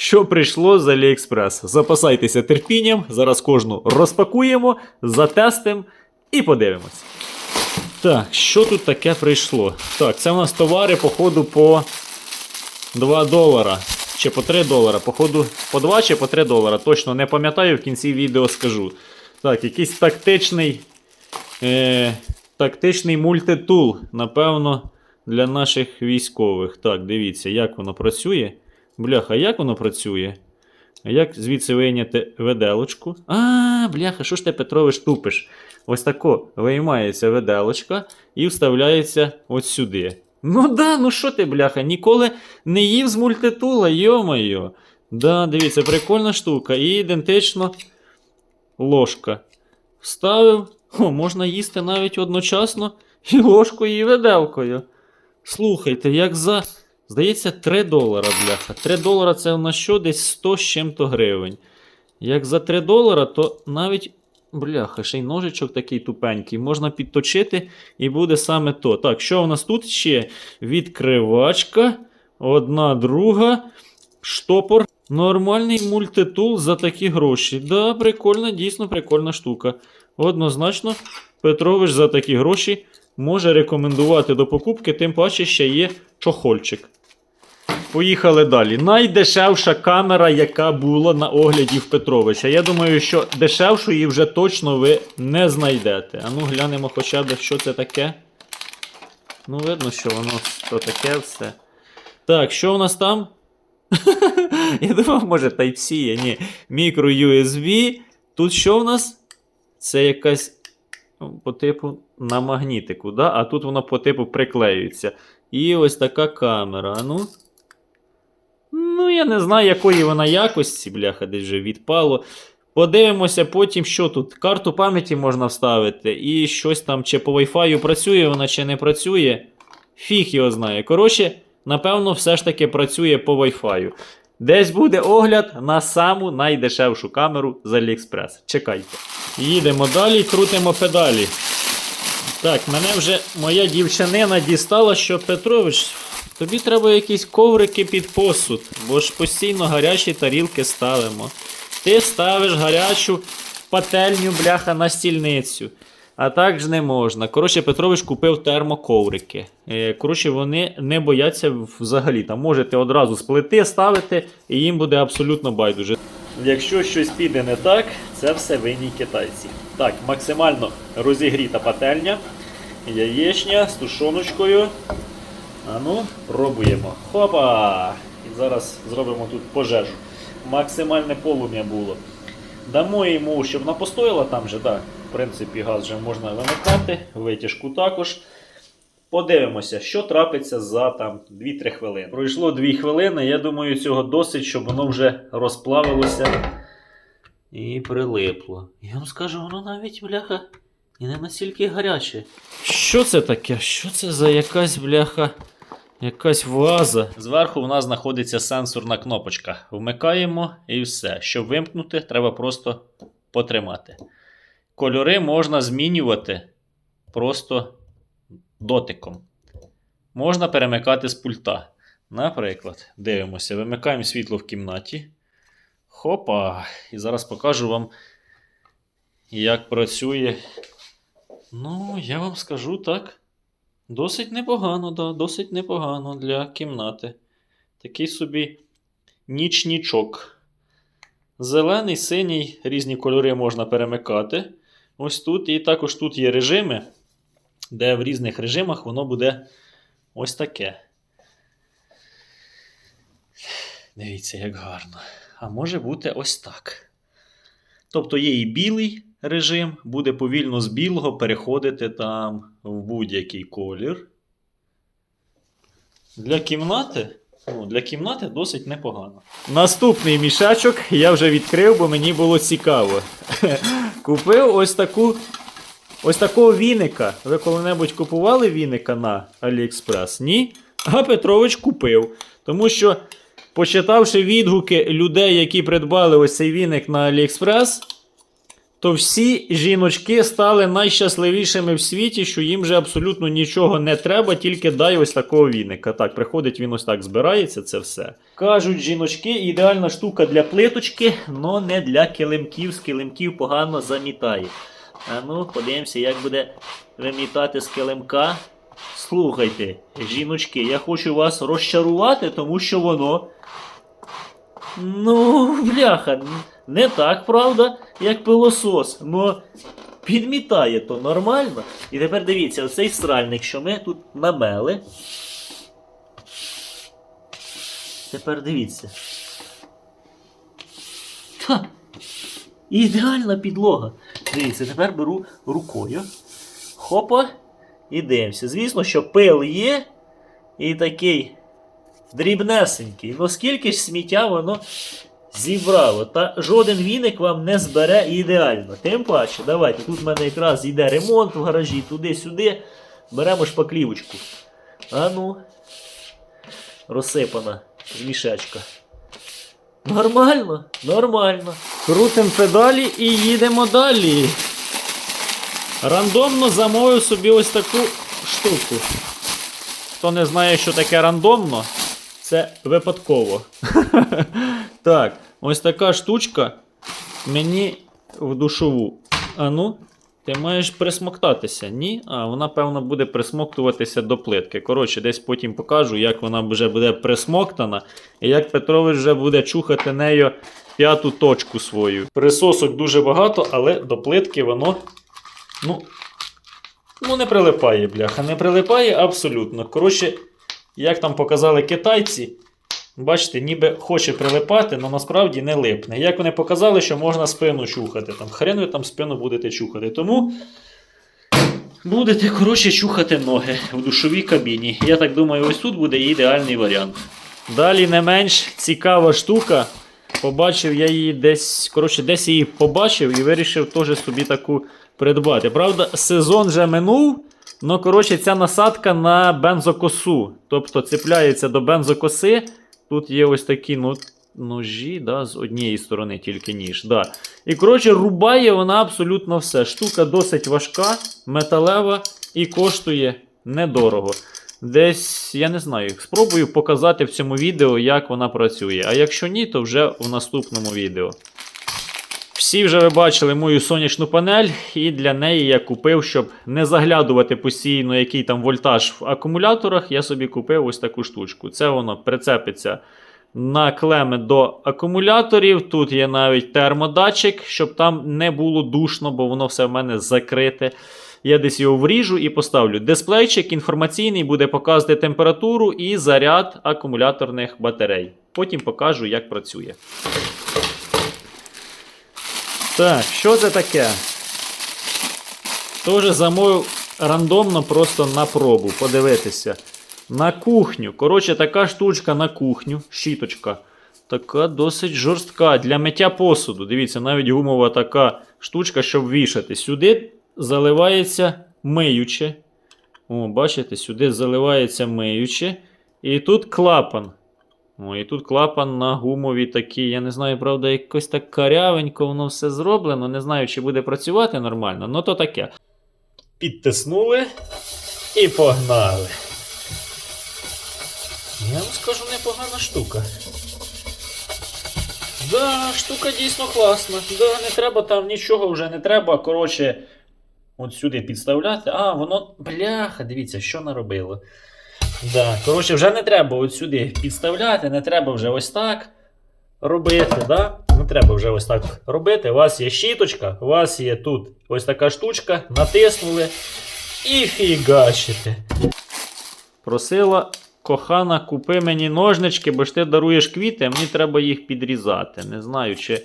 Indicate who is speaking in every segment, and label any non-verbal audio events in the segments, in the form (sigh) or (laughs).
Speaker 1: що прийшло з Aliexpress. Запасайтеся терпінням, зараз кожну розпакуємо, затестимо і подивимось. Так, що тут таке прийшло? Так, це у нас товари, походу, по 2 долара. Чи по 3 долара. Походу, по 2 чи по 3 долара. Точно не пам'ятаю, в кінці відео скажу. Так, якийсь тактичний. Е, тактичний мультитул. Напевно, для наших військових. Так, дивіться, як воно працює. Бляха, як воно працює? А як звідси вийняти веделочку? А, бляха, що ж ти, Петрович, тупиш? Ось тако виймається веделочка і вставляється ось сюди. Ну да, ну що ти, бляха, ніколи не їв з мультитула, йо-моє. Да, дивіться, прикольна штука. І ідентично ложка. Вставив. О, можна їсти навіть одночасно і ложкою, і виделкою. Слухайте, як за. Здається, 3 долара, бляха. 3 долара це у нас що десь 100 з чим-то гривень. Як за 3 долара, то навіть. Бляха, ще й ножичок такий тупенький. Можна підточити і буде саме то. Так, що у нас тут ще? Відкривачка. Одна друга. Штопор. Нормальний мультитул за такі гроші. Да, прикольна, дійсно прикольна штука. Однозначно, Петрович за такі гроші може рекомендувати до покупки, тим паче ще є чохольчик. Поїхали далі. Найдешевша камера, яка була на огляді в Петровича. Я думаю, що дешевшої вже точно ви не знайдете. А ну глянемо хоча б, що це таке. Ну, видно, що воно то таке все. Так, що у нас там? (laughs) Я думав, може Type-C є. Ні. Мікро USB. Тут що в нас? Це якась ну, по типу на магнітику, да? а тут воно по типу приклеюється. І ось така камера. Ну. Ну, я не знаю, якої вона якості, бляха, десь вже відпало. Подивимося потім, що тут. Карту пам'яті можна вставити, і щось там, чи по Wi-Fi працює вона, чи не працює. Фіг його знає. Коротше, напевно, все ж таки працює по Wi-Fi. Десь буде огляд на саму найдешевшу камеру з AliExpress. Чекайте. Їдемо далі, крутимо педалі. Так, мене вже моя дівчанина дістала, що Петрович, тобі треба якісь коврики під посуд, бо ж постійно гарячі тарілки ставимо. Ти ставиш гарячу пательню, бляха, на стільницю. А так ж не можна. Коротше, Петрович купив термоковрики. Е, Коротше, вони не бояться взагалі. Там можете одразу з плити ставити, і їм буде абсолютно байдуже. Якщо щось піде не так, це все винні китайці. Так, максимально розігріта пательня, яєчня з тушоночкою. А ну, пробуємо. Хопа! І зараз зробимо тут пожежу. Максимальне полум'я було. Дамо йому, щоб вона постояла там же, так. В принципі, газ вже можна вимикати, витяжку також. Подивимося, що трапиться за там 2-3 хвилини. Пройшло 2 хвилини. Я думаю, цього досить, щоб воно вже розплавилося і прилипло. Я вам скажу, воно навіть, бляха, і не настільки гаряче. Що це таке? Що це за якась бляха? Якась ваза. Зверху в нас знаходиться сенсорна кнопочка. Вмикаємо і все. Щоб вимкнути, треба просто потримати. Кольори можна змінювати просто дотиком. Можна перемикати з пульта. Наприклад, дивимося, вимикаємо світло в кімнаті. Хопа! І зараз покажу вам, як працює. Ну, я вам скажу так. Досить непогано, да, досить непогано для кімнати. Такий собі нічнічок. Зелений, синій, різні кольори можна перемикати. Ось тут. І також тут є режими, де в різних режимах воно буде ось таке. Дивіться, як гарно. А може бути ось так. Тобто є і білий режим, буде повільно з білого переходити там в будь-який колір. Для кімнати. Ну, для кімнати досить непогано. Наступний мішечок я вже відкрив, бо мені було цікаво. (laughs) Купив ось таку. Ось такого віника. Ви коли-небудь купували віника на AliExpress? Ні? А Петрович купив. Тому що, почитавши відгуки людей, які придбали ось цей віник на AliExpress, то всі жіночки стали найщасливішими в світі, що їм же абсолютно нічого не треба, тільки дай ось такого віника. Так, приходить він ось так, збирається це все. Кажуть, жіночки, ідеальна штука для плиточки, але не для килимків. З килимків погано замітає. А ну, подивимося, як буде вимітати з килимка. Слухайте, жіночки, я хочу вас розчарувати, тому що воно. Ну, бляха, не так, правда, як пилосос. Но підмітає то нормально. І тепер дивіться, оцей сральник, що ми тут намели. Тепер дивіться. Та, ідеальна підлога. Дивіться, тепер беру рукою. Хопа. І дивимося. Звісно, що пил є. І такий дрібнесенький. Ну скільки ж сміття воно зібрало. Та жоден віник вам не збере ідеально. Тим паче, давайте. Тут в мене якраз йде ремонт в гаражі, туди-сюди. Беремо шпаклівочку. А ну. Розсипана з мішечка. Нормально, нормально. Крутим педалі і їдемо далі. Рандомно замовив собі ось таку штуку. Хто не знає, що таке рандомно, це випадково. (laughs) так, ось така штучка мені в душову. А ну, ти маєш присмоктатися. Ні? А, вона, певно, буде присмоктуватися до плитки. Коротше, десь потім покажу, як вона вже буде присмоктана, і як Петрович вже буде чухати нею п'яту точку свою. Присосок дуже багато, але до плитки воно. Ну, Ну, не прилипає, бляха, не прилипає абсолютно. Коротше, як там показали китайці, бачите, ніби хоче прилипати, але насправді не липне. Як вони показали, що можна спину чухати. Там хрен ви там спину будете чухати. Тому будете, коротше, чухати ноги в душовій кабіні. Я так думаю, ось тут буде ідеальний варіант. Далі не менш цікава штука. Побачив я її десь, коротше, десь її побачив і вирішив теж собі таку придбати. Правда, сезон вже минув, але коротше, ця насадка на бензокосу. Тобто цепляється до бензокоси. Тут є ось такі ну, ножі, да, з однієї сторони тільки ніж. Да. І коротше, рубає вона абсолютно все. Штука досить важка, металева і коштує недорого. Десь, я не знаю, спробую показати в цьому відео, як вона працює. А якщо ні, то вже в наступному відео. Всі вже ви бачили мою сонячну панель, і для неї я купив, щоб не заглядувати постійно, який там вольтаж в акумуляторах, я собі купив ось таку штучку. Це воно прицепиться на клеми до акумуляторів. Тут є навіть термодатчик, щоб там не було душно, бо воно все в мене закрите. Я десь його вріжу і поставлю. Дисплейчик інформаційний буде показувати температуру і заряд акумуляторних батарей. Потім покажу, як працює. Так, що це таке? Тоже замовив рандомно просто на пробу. Подивитися. На кухню. Коротше, така штучка на кухню. Щіточка. Така досить жорстка для миття посуду. Дивіться, навіть гумова така штучка, щоб вішати. Сюди заливається миюче. О, бачите, сюди заливається миюче. І тут клапан. О, і тут клапан на гумові такі. Я не знаю, правда, якось так карявенько воно все зроблено. Не знаю, чи буде працювати нормально, ну то таке. Підтиснули і погнали. Я вам скажу, непогана штука. Да, штука дійсно класна. Да, не треба там нічого вже не треба. Коротше, от сюди підставляти. А, воно. Бляха, дивіться, що наробило. Да, коротше, вже не треба от сюди підставляти, не треба вже ось так робити. Да? Не треба вже ось так робити. У вас є щіточка, у вас є тут ось така штучка, натиснули і фігачите. Просила кохана, купи мені ножнички, бо ж ти даруєш квіти, а мені треба їх підрізати. Не знаю, чи.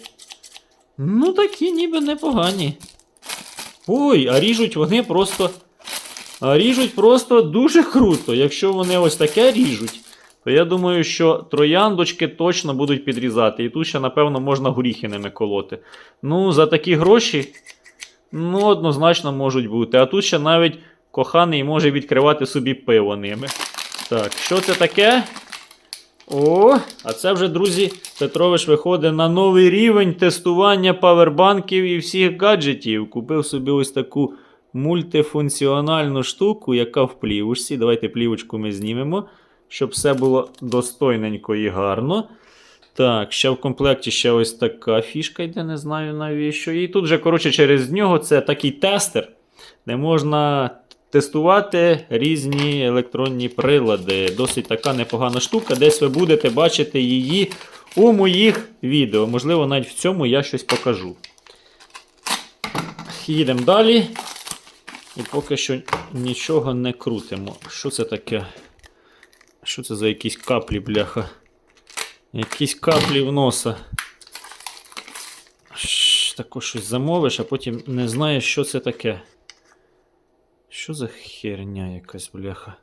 Speaker 1: Ну, такі ніби непогані. Ой, а ріжуть вони просто. Ріжуть просто дуже круто. Якщо вони ось таке ріжуть, то я думаю, що трояндочки точно будуть підрізати. І тут ще, напевно, можна горіхи ними колоти. Ну, за такі гроші, ну, однозначно можуть бути. А тут ще навіть коханий може відкривати собі пиво ними. Так, що це таке? О, а це вже, друзі, Петрович виходить на новий рівень тестування павербанків і всіх гаджетів. Купив собі ось таку мультифункціональну штуку, яка в плівочці. Давайте плівочку ми знімемо, щоб все було достойненько і гарно. Так, ще в комплекті ще ось така фішка йде, не знаю навіщо. І тут же, коротше, через нього це такий тестер, де можна тестувати різні електронні прилади. Досить така непогана штука. Десь ви будете бачити її у моїх відео. Можливо, навіть в цьому я щось покажу. Їдемо далі. І поки що нічого не крутимо. Що це таке? Що це за якісь каплі, бляха? Якісь каплі в носа. Ш, Тако щось замовиш, а потім не знаєш, що це таке. Що за херня якась, бляха?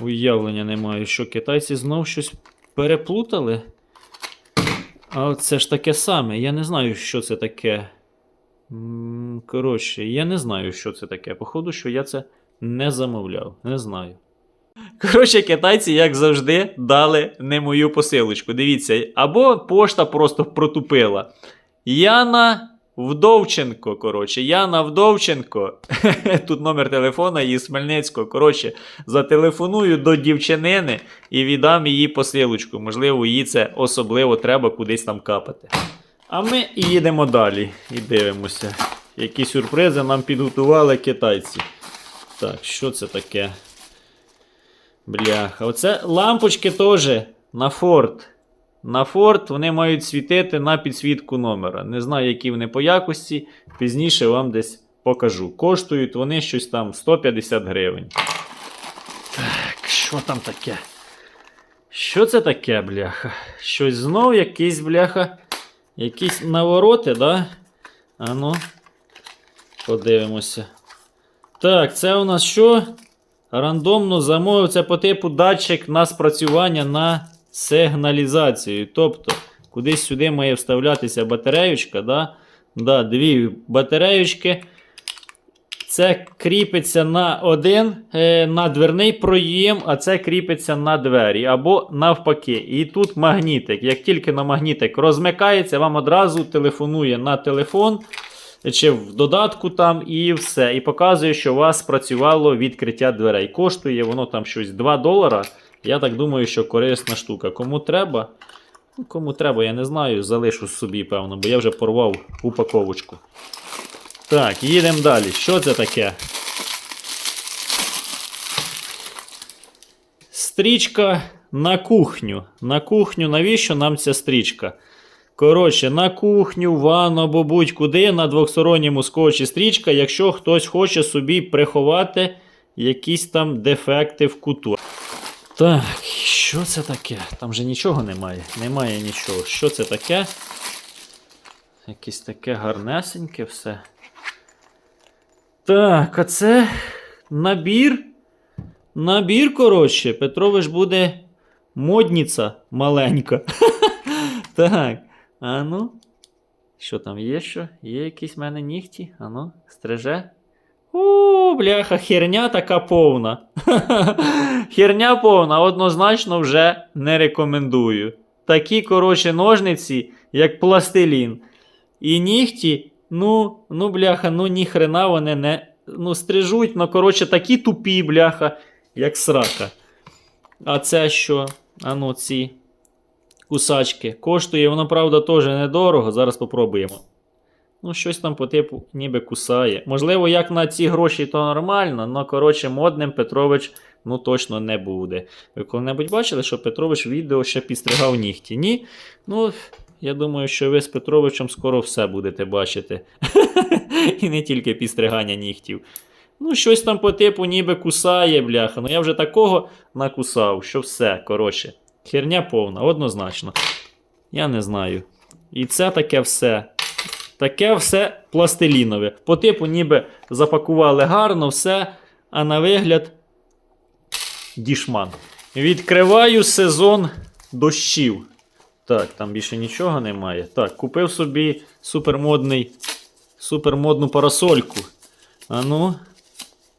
Speaker 1: Уявлення не маю, що китайці знов щось переплутали. А це ж таке саме. Я не знаю, що це таке. Коротше, я не знаю, що це таке. Походу, що я це не замовляв. Не знаю. Коротше, китайці, як завжди, дали не мою посилочку. Дивіться, або пошта просто протупила. Яна Вдовченко. Коротше, Яна Вдовченко. (laughs) Тут номер телефона її з Хмельницького. Коротше, зателефоную до дівчинини і віддам її посилочку. Можливо, їй це особливо треба кудись там капати. А ми і їдемо далі і дивимося, які сюрпризи нам підготували китайці. Так, що це таке? Бляха, оце лампочки теж на Форд. На Форд вони мають світити на підсвітку номера. Не знаю, які вони по якості. Пізніше вам десь покажу. Коштують вони щось там 150 гривень. Так, що там таке? Що це таке, бляха? Щось знов якийсь, бляха. Якісь навороти, да? Ану. Подивимося. Так, це у нас що? Рандомно замовив це по типу датчик на спрацювання на сигналізацію. Тобто, кудись сюди має вставлятися батареючка. Да? Да, дві батареючки. Це кріпиться на один е, на дверний проєм, а це кріпиться на двері. Або навпаки. І тут магнітик. Як тільки на магнітик розмикається, вам одразу телефонує на телефон чи в додатку там, і все. І показує, що у вас спрацювало відкриття дверей. Коштує воно там щось 2 долара. Я так думаю, що корисна штука. Кому треба? Ну, Кому треба, я не знаю. Залишу собі, певно, бо я вже порвав упаковочку. Так, їдемо далі. Що це таке? Стрічка на кухню. На кухню, навіщо нам ця стрічка? Коротше, на кухню, ванну або будь-куди на двохсторонньому скотчі стрічка, якщо хтось хоче собі приховати якісь там дефекти в куту. Так, що це таке? Там же нічого немає. Немає нічого. Що це таке? Якесь таке гарнесеньке все. Так, а це набір. Набір, коротше, Петрович буде модніця маленька. (laughs) Так. А ну. Що там є що? Є якісь в мене нігті? Ану, стриже. О, бляха, херня така повна. (laughs) херня повна, однозначно вже не рекомендую. Такі, коротше, ножниці, як пластилін. І нігті, ну, ну, бляха, ну ніхрена вони не. Ну, стрижуть, ну, коротше, такі тупі, бляха, як срака. А це що? Ану, ці кусачки. Коштує воно, правда, теж недорого. Зараз попробуємо. Ну, щось там по типу ніби кусає. Можливо, як на ці гроші, то нормально, але, коротше, модним Петрович ну точно не буде. Ви коли-небудь бачили, що Петрович відео ще підстригав нігті? Ні? Ну, я думаю, що ви з Петровичем скоро все будете бачити. (laughs) І не тільки підстригання нігтів. Ну, щось там по типу ніби кусає, бляха. Ну я вже такого накусав, що все, коротше. Херня повна, однозначно. Я не знаю. І це таке все. Таке все пластилінове. По типу, ніби запакували гарно все, а на вигляд дішман. Відкриваю сезон дощів. Так, там більше нічого немає. Так, купив собі супермодний, супермодну парасольку. А ну.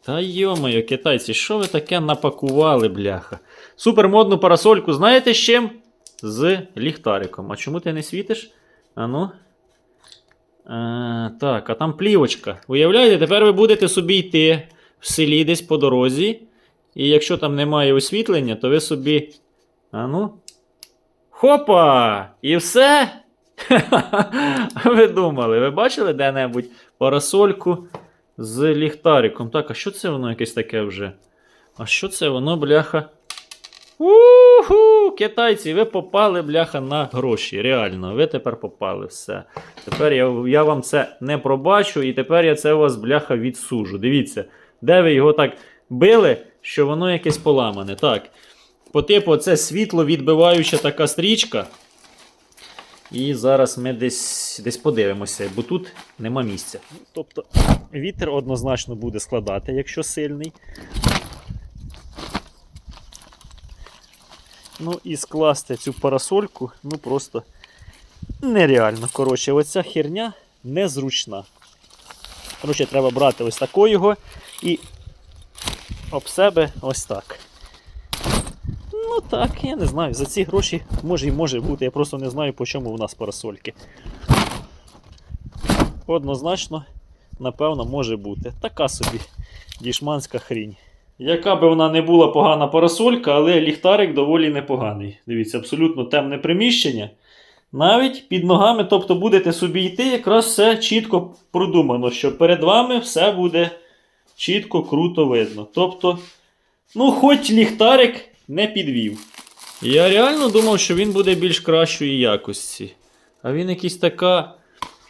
Speaker 1: Та йомаю, китайці, що ви таке напакували, бляха? супермодну парасольку, знаєте з чим? З ліхтариком. А чому ти не світиш? Ану. Е, так, а там плівочка. Уявляєте, тепер ви будете собі йти в селі десь по дорозі. І якщо там немає освітлення, то ви собі. Ану. Хопа! І все. (laughs) Ви думали, ви бачили де-небудь парасольку з ліхтариком? Так, а що це воно якесь таке вже? А що це воно, бляха? Уху! Китайці, ви попали, бляха, на гроші. Реально, ви тепер попали все. Тепер я, я вам це не пробачу, і тепер я це у вас, бляха, відсужу. Дивіться, де ви його так били, що воно якесь поламане. Так. По типу, це світло відбиваюча така стрічка. І зараз ми десь, десь подивимося, бо тут нема місця. Тобто вітер однозначно буде складати, якщо сильний. Ну і скласти цю парасольку, ну просто нереально. Коротше, оця херня незручна. Коротше, треба брати ось такого його і об себе ось так. Ну так, я не знаю. За ці гроші може і може бути. Я просто не знаю, по чому у нас парасольки. Однозначно, напевно, може бути. Така собі дішманська хрінь. Яка би вона не була погана парасолька, але ліхтарик доволі непоганий. Дивіться, абсолютно темне приміщення. Навіть під ногами, тобто будете собі йти, якраз все чітко продумано, що перед вами все буде чітко, круто видно. Тобто, ну, хоч ліхтарик не підвів. Я реально думав, що він буде більш кращої якості. А він якийсь така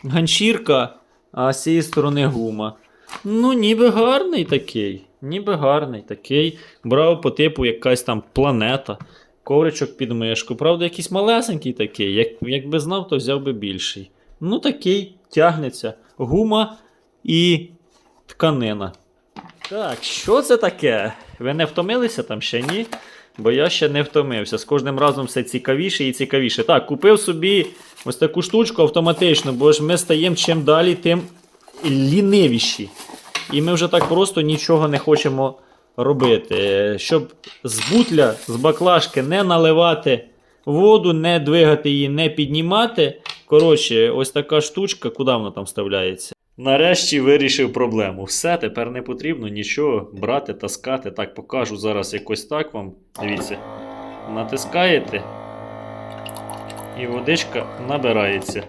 Speaker 1: ганчірка, а з цієї сторони гума. Ну, ніби гарний такий. Ніби гарний такий. Брав по типу якась там планета. Ковричок під мишку. Правда, якийсь малесенький такий. Як, якби знав, то взяв би більший. Ну, такий тягнеться. Гума і тканина. Так, що це таке? Ви не втомилися там ще ні? Бо я ще не втомився. З кожним разом все цікавіше і цікавіше. Так, купив собі ось таку штучку автоматично, бо ж ми стаємо чим далі, тим лінивіші. І ми вже так просто нічого не хочемо робити. Щоб з бутля, з баклажки не наливати воду, не двигати її, не піднімати. Коротше, ось така штучка, куди вона там вставляється? Нарешті вирішив проблему. Все, тепер не потрібно нічого брати, таскати. Так, покажу зараз якось так вам. Дивіться. Натискаєте. І водичка набирається.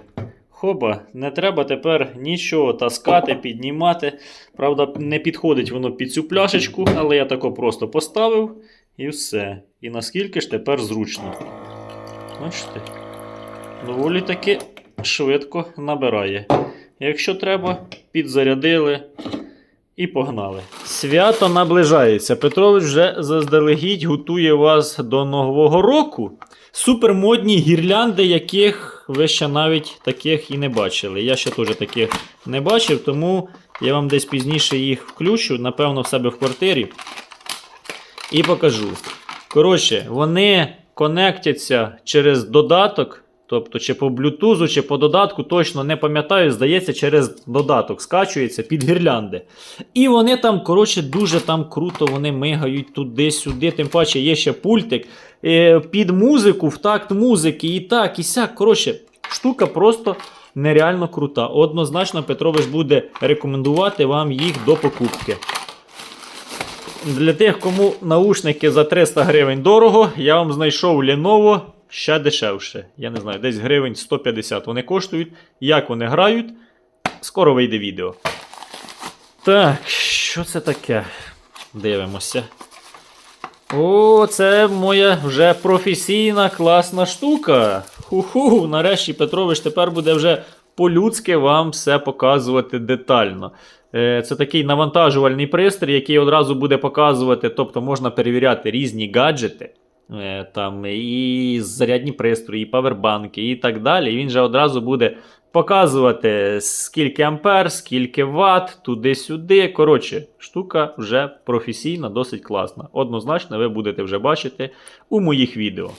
Speaker 1: Хоба, не треба тепер нічого таскати, піднімати. Правда, не підходить воно під цю пляшечку, але я тако просто поставив і все. І наскільки ж тепер зручно. Бачите? Доволі таки швидко набирає. Якщо треба, підзарядили і погнали. Свято наближається. Петрович вже заздалегідь готує вас до Нового року. Супермодні гірлянди, яких ви ще навіть таких і не бачили. Я ще теж таких не бачив, тому я вам десь пізніше їх включу, напевно, в себе в квартирі. І покажу. Коротше, вони конектяться через додаток. Тобто, чи по блютузу, чи по додатку, точно не пам'ятаю, здається, через додаток скачується під гірлянди. І вони там, коротше, дуже там круто вони мигають туди-сюди. Тим паче є ще пультик е, під музику, в такт музики, і так, і сяк. Коротше, штука просто нереально крута. Однозначно, Петрович буде рекомендувати вам їх до покупки. Для тих, кому наушники за 300 гривень дорого, я вам знайшов Lenovo ще дешевше. Я не знаю, десь гривень 150 вони коштують. Як вони грають, скоро вийде відео. Так, що це таке? Дивимося. О, це моя вже професійна класна штука. Ху-ху, нарешті Петрович тепер буде вже по-людськи вам все показувати детально. Е, Це такий навантажувальний пристрій, який одразу буде показувати, тобто можна перевіряти різні гаджети. Е, Там і зарядні пристрої, і павербанки, і так далі. І він же одразу буде показувати, скільки ампер, скільки ватт, туди-сюди. Коротше, штука вже професійна, досить класна. Однозначно, ви будете вже бачити у моїх відео.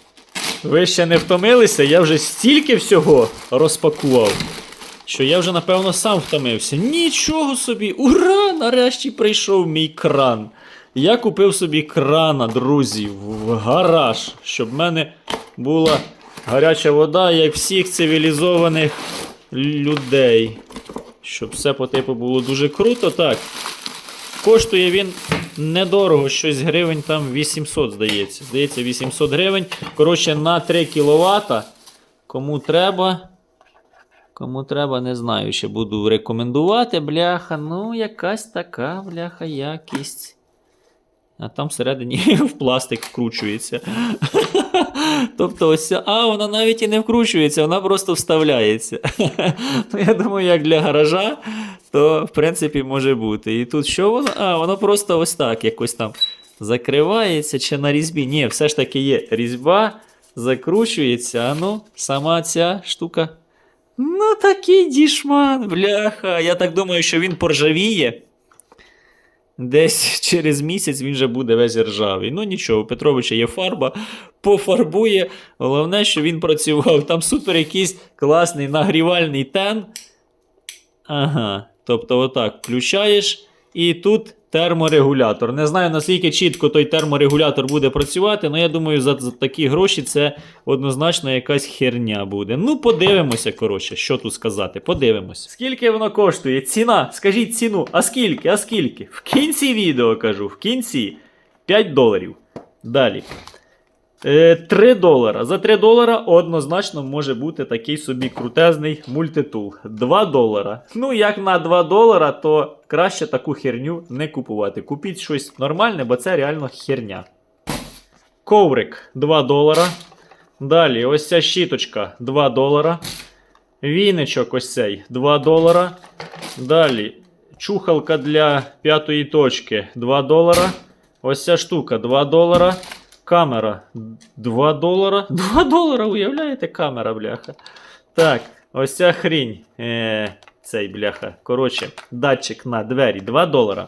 Speaker 1: Ви ще не втомилися, я вже стільки всього розпакував, що я вже, напевно, сам втомився. Нічого собі! Ура! Нарешті прийшов мій кран. Я купив собі крана, друзі, в гараж, щоб в мене була гаряча вода, як всіх цивілізованих людей. Щоб все по типу було дуже круто. Так. Коштує він недорого, щось гривень там 800, здається. Здається, 800 гривень. Коротше, на 3 кВт. Кому треба. Кому треба, не знаю, ще буду рекомендувати, бляха. Ну, якась така, бляха, якість. А там всередині (laughs) в пластик вкручується. (laughs) тобто ось. А, вона навіть і не вкручується, вона просто вставляється. (laughs) ну, я думаю, як для гаража, то в принципі може бути. І тут що воно? А, воно просто ось так якось там закривається чи на різьбі. Ні, все ж таки є різьба, закручується, а ну, сама ця штука. Ну, такий дішман, бляха. Я так думаю, що він поржавіє. Десь (laughs) через місяць він вже буде весь ржавий. Ну нічого, у Петровича є фарба, пофарбує. Головне, що він працював. Там супер якийсь класний нагрівальний тен. Ага. Тобто, отак включаєш, і тут терморегулятор. Не знаю, наскільки чітко той терморегулятор буде працювати, але я думаю, за, за такі гроші це однозначно якась херня буде. Ну, подивимося, коротше, що тут сказати. Подивимося. Скільки воно коштує? Ціна? Скажіть ціну. А скільки? А скільки? В кінці відео кажу, в кінці 5 доларів. Далі. Е, 3 долара. За 3 долара однозначно може бути такий собі крутезний мультитул. 2 долара. Ну, як на 2 долара, то краще таку херню не купувати. Купіть щось нормальне, бо це реально херня. Коврик 2 долара. Далі, ось ця щіточка 2 долара. Віничок ось цей 2 долара. Далі, чухалка для п'ятої точки 2 долара. Ось ця штука 2 долара. Камера 2 долара. (laughs) 2 долара, уявляєте, камера, бляха. Так, ось ця хрінь. Е, цей бляха. Коротше, датчик на двері 2 долара.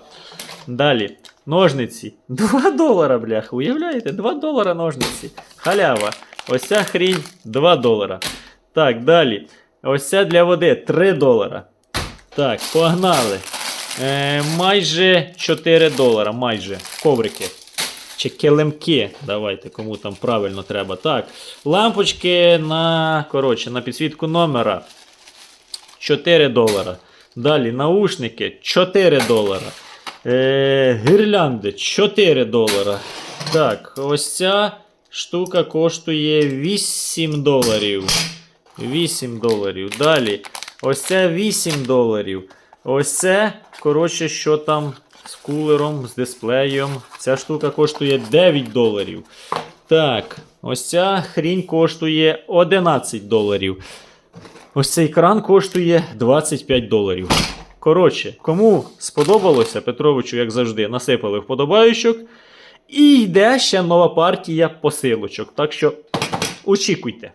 Speaker 1: Далі. Ножниці. (laughs) 2 долара, бляха. Уявляєте? 2 долара ножниці. Халява. Ось ця хрінь 2 долара. Так, далі. Ось ця для води 3 долара. Так, погнали. Е, майже 4 долара. Майже. Коврики. Чи килимки. Давайте, кому там правильно треба. Так. Лампочки на, коротше, на підсвітку номера. 4 долара. Далі наушники 4 долара. Е, гірлянди 4 долара. Так, ось ця штука коштує 8 доларів. 8 доларів. Далі. Ось це 8 доларів. Ось це, коротше, що там з кулером, з дисплеєм. Ця штука коштує 9 доларів. Так, ось ця хрінь коштує 11 доларів. Ось цей кран коштує 25 доларів. Коротше, кому сподобалося, Петровичу, як завжди, насипали вподобаючок. І йде ще нова партія посилочок. Так що очікуйте.